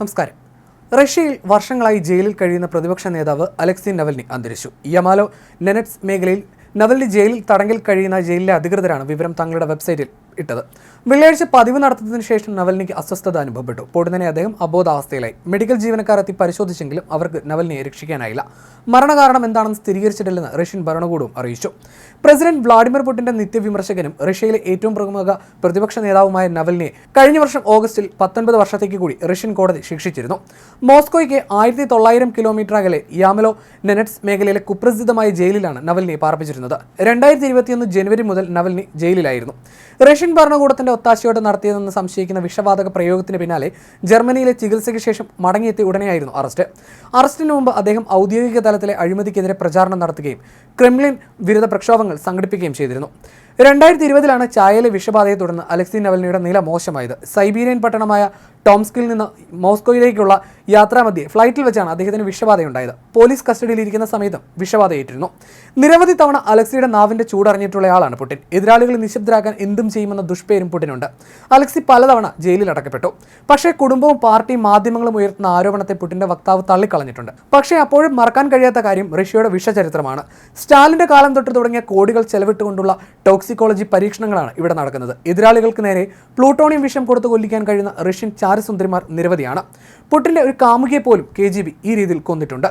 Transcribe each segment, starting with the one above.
നമസ്കാരം. റഷ്യയിൽ വർഷങ്ങളായി ജയിലിൽ കഴിയുന്ന പ്രതിപക്ഷ നേതാവ് അലക്സി നവൽനി അന്തരിച്ചു. യമാലോ നെനറ്റ്സ് മേഖലയിൽ നവൽനി ജയിലിൽ തടങ്കിൽ കഴിയുന്ന ജയിലിലെ അധികൃതരാണ് വിവരം തങ്ങളുടെ വെബ്സൈറ്റിൽ ഇട്ടത്. വെള്ളിയാഴ്ച പതിവ് നടത്തുന്നതിന് ശേഷം നവലിനിക്ക് അസ്വസ്ഥത അനുഭവപ്പെട്ടു. പൊടുന്നനെ അദ്ദേഹം അബോധാവസ്ഥയിലായി. മെഡിക്കൽ ജീവനക്കാർ എത്തി പരിശോധിച്ചെങ്കിലും അവർക്ക് നവലിനെ രക്ഷിക്കാനായില്ല. മരണകാരണം എന്താണെന്ന് സ്ഥിരീകരിച്ചിട്ടില്ലെന്ന് റഷ്യൻ ഭരണകൂടവും അറിയിച്ചു. പ്രസിഡന്റ് വ്ളാഡിമിർ പുടിന്റെ നിത്യവിമർശകനും റഷ്യയിലെ ഏറ്റവും പ്രമുഖ പ്രതിപക്ഷ നേതാവുമായ നവലിനെ കഴിഞ്ഞ വർഷം ഓഗസ്റ്റിൽ പത്തൊൻപത് വർഷത്തേക്ക് കൂടി റഷ്യൻ കോടതി ശിക്ഷിച്ചിരുന്നു. മോസ്കോയ്ക്ക് ആയിരത്തി തൊള്ളായിരം കിലോമീറ്റർ അകലെ യാമലോ നെനറ്റ്സ് മേഖലയിലെ കുപ്രസിദ്ധമായ ജയിലിലാണ് നവലിനെ പാർപ്പിച്ചിരുന്നത്. രണ്ടായിരത്തി ഇരുപത്തിയൊന്ന് ജനുവരി മുതൽ നവലിനെ ജയിലിലായിരുന്നു. റഷ്യൻ ഭരണകൂടത്തിന്റെ ഒത്താശയോടെ നടത്തിയതെന്ന് സംശയിക്കുന്ന വിഷവാതക പ്രയോഗത്തിന് പിന്നാലെ ജർമ്മനിയിലെ ചികിത്സയ്ക്ക് ശേഷം മടങ്ങിയെത്തി ഉടനെയായിരുന്നു അറസ്റ്റ്. അറസ്റ്റിന് മുമ്പ് അദ്ദേഹം ഔദ്യോഗിക തലത്തിലെ അഴിമതിക്കെതിരെ പ്രചാരണം നടത്തുകയും ക്രെംലിൻ വിരുദ്ധ പ്രക്ഷോഭങ്ങൾ സംഘടിപ്പിക്കുകയും ചെയ്തിരുന്നു. രണ്ടായിരത്തി ഇരുപതിലാണ് ചായയിലെ വിഷബാധയെ തുടർന്ന് അലക്സി നവൽനിയുടെ നില മോശമായത്. സൈബീരിയൻ പട്ടണമായ ടോംസ്കിൽ നിന്ന് മോസ്കോയിലേക്കുള്ള യാത്രാമധ്യേ ഫ്ലൈറ്റിൽ വെച്ചാണ് അദ്ദേഹത്തിന് വിഷബാധയുണ്ടായത്. പോലീസ് കസ്റ്റഡിയിലിരിക്കുന്ന സമയത്തും വിഷബാധയേറ്റിരുന്നു. നിരവധി തവണ അലക്സിയുടെ നാവിന്റെ ചൂടറിഞ്ഞിട്ടുള്ളയാളാണ് പുടിൻ. എതിരാളികളെ നിശബ്ദരാക്കാൻ എന്തും ചെയ്യുമെന്ന ദുഷ്പേരും പുടിനുണ്ട്. അലക്സി പലതവണ ജയിലിൽ അടക്കപ്പെട്ടു. പക്ഷേ കുടുംബവും പാർട്ടിയും മാധ്യമങ്ങളും ഉയർത്തുന്ന ആരോപണത്തെ പുടിന്റെ വക്താവ് തള്ളിക്കളഞ്ഞിട്ടുണ്ട്. പക്ഷേ അപ്പോഴും മറക്കാൻ കഴിയാത്ത കാര്യം റഷ്യയുടെ വിഷചരിത്രമാണ്. സ്റ്റാലിന്റെ കാലം തൊട്ട് തുടങ്ങിയ കോടികൾ ചെലവിട്ടുകൊണ്ടുള്ള ടോക്സിക്കോളജി പരീക്ഷണങ്ങളാണ് ഇവിടെ നടക്കുന്നത്. എതിരാളികൾക്ക് നേരെ പ്ലൂട്ടോണിയം വിഷം കൊടുത്തു കൊല്ലിക്കാൻ കഴിയുന്ന റഷ്യൻ ചാരസുന്ദരിമാർ നിരവധിയാണ്. പുട്ടിന്റെ ഒരു കാമുകിയെ പോലും കെ ഈ രീതിയിൽ കൊന്നിട്ടുണ്ട്.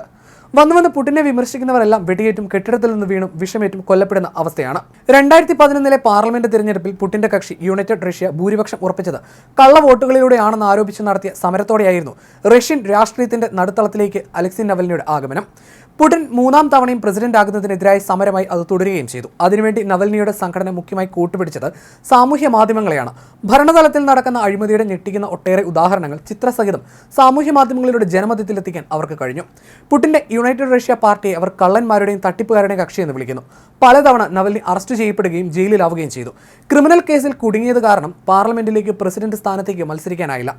വന്നു വന്ന് പുടിനെ വിമർശിക്കുന്നവരെല്ലാം വെടിയേറ്റും കെട്ടിടത്തിൽ നിന്ന് വീണും വിഷമേറ്റും കൊല്ലപ്പെടുന്ന അവസ്ഥയാണ്. രണ്ടായിരത്തി പതിനൊന്നിലെ പാർലമെന്റ് തിരഞ്ഞെടുപ്പിൽ പുടിന്റെ കക്ഷി യുണൈറ്റഡ് റഷ്യ ഭൂരിപക്ഷം ഉറപ്പിച്ചത് കള്ള വോട്ടുകളിലൂടെയാണെന്ന് ആരോപിച്ച് നടത്തിയ സമരത്തോടെയായിരുന്നു റഷ്യൻ രാഷ്ട്രീയത്തിന്റെ നടുത്തളത്തിലേക്ക് അലക്സി നവലിനിയുടെ ആഗമനം. പുടിൻ മൂന്നാം തവണയും പ്രസിഡന്റ് ആകുന്നതിനെതിരായ സമരമായി അത് തുടരുകയും ചെയ്തു. അതിനുവേണ്ടി നവൽനിയുടെ സംഘടന മുഖ്യമായി കൂട്ടുപിടിച്ചത് സാമൂഹ്യ മാധ്യമങ്ങളെയാണ്. ഭരണതലത്തിൽ നടക്കുന്ന അഴിമതിയുടെ ഞെട്ടിക്കുന്ന ഒട്ടേറെ ഉദാഹരണങ്ങൾ ചിത്രസഹിതം സാമൂഹ്യ മാധ്യമങ്ങളിലൂടെ ജനമധ്യത്തിലെത്തിക്കാൻ അവർക്ക് കഴിഞ്ഞു. പുടിന്റെ യുണൈറ്റഡ് റഷ്യ പാർട്ടിയെ അവർ കള്ളന്മാരുടെയും തട്ടിപ്പുകാരുടെയും കക്ഷി എന്ന് വിളിക്കുന്നു. പലതവണ നവൽനി അറസ്റ്റ് ചെയ്യപ്പെടുകയും ജയിലിലാവുകയും ചെയ്തു. ക്രിമിനൽ കേസിൽ കുടുങ്ങിയത് കാരണം പാർലമെന്റിലേക്ക് പ്രസിഡന്റ് സ്ഥാനത്തേക്ക് മത്സരിക്കാനായില്ല.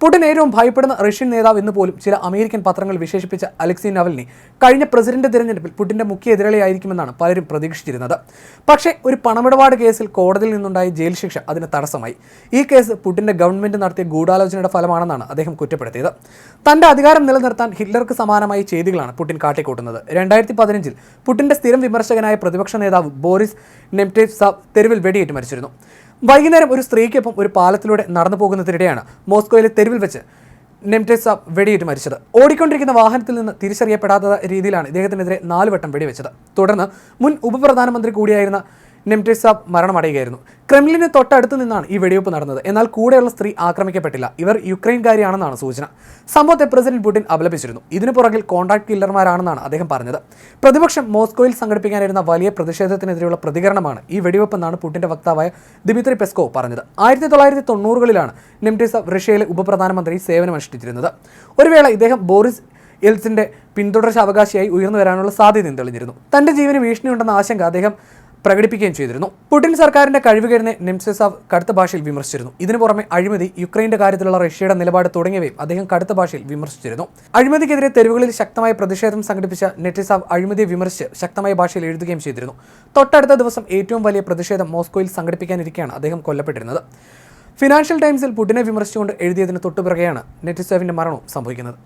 പുടിൻ ഏറ്റവും ഭയപ്പെടുന്ന റഷ്യൻ നേതാവ് എന്ന് പോലും ചില അമേരിക്കൻ പത്രങ്ങൾ വിശേഷിപ്പിച്ച അലക്സി നവൽനി കഴിഞ്ഞ പ്രസിഡന്റ് തിരഞ്ഞെടുപ്പിൽ പുടിന്റെ മുഖ്യ എതിരാളിയായിരിക്കുമെന്നാണ് പലരും പ്രതീക്ഷിച്ചിരുന്നത്. പക്ഷേ ഒരു പണമിടപാട് കേസിൽ കോടതിയിൽ നിന്നുണ്ടായ ജയിൽ ശിക്ഷ അതിന് തടസ്സമായി. ഈ കേസ് പുടിന്റെ ഗവൺമെന്റ് നടത്തിയ ഗൂഢാലോചനയുടെ ഫലമാണെന്നാണ് അദ്ദേഹം കുറ്റപ്പെടുത്തിയത്. തന്റെ അധികാരം നിലനിർത്താൻ ഹിറ്റ്ലർക്ക് സമാനമായ ചെയ്തികളാണ് പുടിൻ കാട്ടിക്കൂട്ടുന്നത്. രണ്ടായിരത്തി പതിനഞ്ചിൽ പുടിന്റെ സ്ഥിരം വിമർശകനായ പ്രതിപക്ഷ നേതാവ് ബോറിസ് നെംറ്റേവ് തെരുവിൽ വെടിയേറ്റ് മരിച്ചിരുന്നു. വൈകുന്നേരം ഒരു സ്ത്രീക്കൊപ്പം ഒരു പാലത്തിലൂടെ നടന്നു പോകുന്നതിനിടെയാണ് മോസ്കോയിലെ തെരുവിൽ വെച്ച് നെംറ്റേസ വെടിയേറ്റ് മരിച്ചത്. ഓടിക്കൊണ്ടിരിക്കുന്ന വാഹനത്തിൽ നിന്ന് തിരിച്ചറിയപ്പെടാത്ത രീതിയിലാണ് ഇദ്ദേഹത്തിനെതിരെ നാലുവട്ടം വെടിവെച്ചത്. തുടർന്ന് മുൻ ഉപപ്രധാനമന്ത്രി കൂടിയായിരുന്ന നെംറ്റേസാബ് മരണമടയുകയായിരുന്നു. ക്രെംലിന് തൊട്ടടുത്ത് നിന്നാണ് ഈ വെടിവെപ്പ് നടന്നത്. എന്നാൽ കൂടെയുള്ള സ്ത്രീ ആക്രമിക്കപ്പെട്ടില്ല. ഇവർ യുക്രൈൻകാരിയാണെന്നാണ് സൂചന. സംഭവത്തെ പ്രസിഡന്റ് പുടിൻ അപലപിച്ചിരുന്നു. ഇതിനു പുറകിൽ കോൺട്രാക്ട് കില്ലർമാരാണെന്നാണ് അദ്ദേഹം പറഞ്ഞത്. പ്രതിപക്ഷം മോസ്കോയിൽ സംഘടിപ്പിക്കാനിരുന്ന വലിയ പ്രതിഷേധത്തിനെതിരെയുള്ള പ്രതികരണമാണ് ഈ വെടിവെപ്പെന്നാണ് പുടിന്റെ വക്താവായ ദിമിത്രി പെസ്കോ പറഞ്ഞത്. ആയിരത്തി തൊള്ളായിരത്തി തൊണ്ണൂറുകളിലാണ് നെംറ്റേസാബ് റഷ്യയിലെ ഉപപ്രധാനമന്ത്രി സേവനമനുഷ്ഠിച്ചിരുന്നത്. ഒരുവേള ഇദ്ദേഹം ബോറിസ് എൽസിന്റെ പിന്തുടർച്ച അവകാശിയായി ഉയർന്നു വരാനുള്ള സാധ്യത തെളിഞ്ഞിരുന്നു. തന്റെ ജീവന് ഭീഷണിയുണ്ടെന്ന ആശങ്ക അദ്ദേഹം പ്രകടിപ്പിക്കുകയും ചെയ്തിരുന്നു. പുടിൻ സർക്കാരിന്റെ കഴിവുകേടിനെ നിംസെസാവ് കടുത്ത ഭാഷയിൽ വിമർശിച്ചിരുന്നു. ഇതിനു പുറമെ അഴിമതി യുക്രൈന്റെ കാര്യത്തിലുള്ള റഷ്യയുടെ നിലപാട് തുടങ്ങിയവയും അദ്ദേഹം കടുത്ത ഭാഷയിൽ വിമർശിച്ചിരുന്നു. അഴിമതിക്കെതിരെ തെരുവുകളിൽ ശക്തമായ പ്രതിഷേധം സംഘടിപ്പിച്ച നെറ്റിസാവ് അഴിമതിയെ വിമർശിച്ച് ശക്തമായ ഭാഷയിൽ എഴുതുകയും ചെയ്തിരുന്നു. തൊട്ടടുത്ത ദിവസം ഏറ്റവും വലിയ പ്രതിഷേധം മോസ്കോയിൽ സംഘടിപ്പിക്കാനിരിക്കെയാണ് അദ്ദേഹം കൊല്ലപ്പെട്ടിരുന്നത്. ഫിനാൻഷ്യൽ ടൈംസിൽ പുടിനെ വിമർശിച്ചുകൊണ്ട് എഴുതിയതിന് തൊട്ടുപിറകെയാണ് നെറ്റിസാവിന്റെ മരണവും സംഭവിക്കുന്നത്.